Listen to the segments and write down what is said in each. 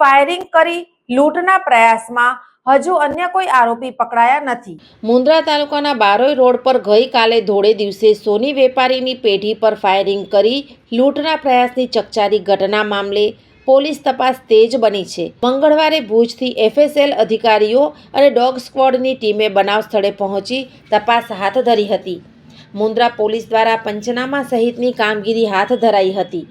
Firing કરી લૂંટના પ્રયાસમાં હજુ અન્ય કોઈ આરોપી પકડાયા નથી. મુન્દ્રા તાલુકાના બારોઈ રોડ પર ગઈકાલે ધોળે દિવસે સોની વેપારીની પેઢી પર ફાયરિંગ કરી લૂંટના પ્રયાસની ચકચારી ઘટના મામલે પોલીસ તપાસ તેજ બની છે. મંગળવારે ભુજથી એફએસએલ અધિકારીઓ અને ડોગ સ્ક્વોડની ટીમે બનાવ સ્થળે પહોંચી તપાસ હાથ ધરી હતી. મુન્દ્રા પોલીસ દ્વારા પંચનામા સહિતની કામગીરી હાથ ધરાઈ હતી.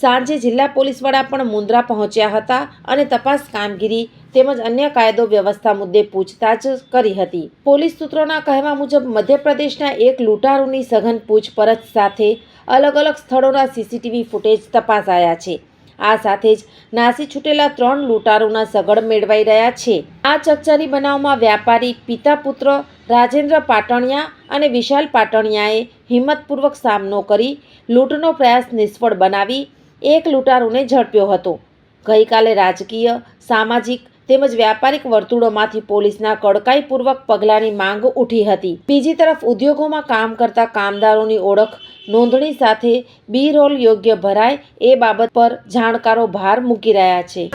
સાંજે જિલ્લા પોલીસ વડા પણ મુન્દ્રા પહોંચ્યા હતા અને તપાસ કામગીરી તેમજ અન્ય કાયદો વ્યવસ્થા મુદ્દે પૂછતાછ કરી હતી. પોલીસ સૂત્રોના કહેવા મુજબ, મધ્યપ્રદેશના એક લૂંટારૂની સઘન પૂછપરછ સાથે અલગ અલગ સ્થળોના સીસીટીવી ફૂટેજ તપાસાયા છે. આ સાથે જ નાસી છૂટેલા ત્રણ લૂંટારૂના સગડ મેળવાઈ રહ્યા છે. આ ચકચારી બનાવમાં વ્યાપારી પિતા પુત્ર રાજેન્દ્ર પાટણિયા અને વિશાલ પાટણિયાએ હિંમતપૂર્વક સામનો કરી લૂંટનો પ્રયાસ નિષ્ફળ બનાવી એક લૂંટારૂને ઝડપ્યો હતો. ગઈકાલે રાજકીય, સામાજિક તેમજ વ્યાપારિક વર્તુળોમાંથી પોલીસના કડકાઈપૂર્વક પગલાંની માંગ ઉઠી હતી. બીજી તરફ ઉદ્યોગોમાં કામ કરતા કામદારોની ઓળખ, નોંધણી સાથે બી રોલ યોગ્ય ભરાય એ બાબત પર જાણકારો ભાર મૂકી રહ્યા છે.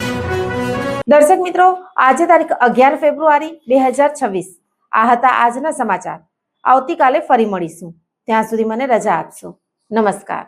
દર્શક મિત્રો, આજે તારીખ અગિયાર ફેબ્રુઆરી બે હજાર છવ્વીસ. આ હતા આજના સમાચાર. આવતીકાલે ફરી મળીશું. ત્યાં સુધી મને રજા આપશો. નમસ્કાર.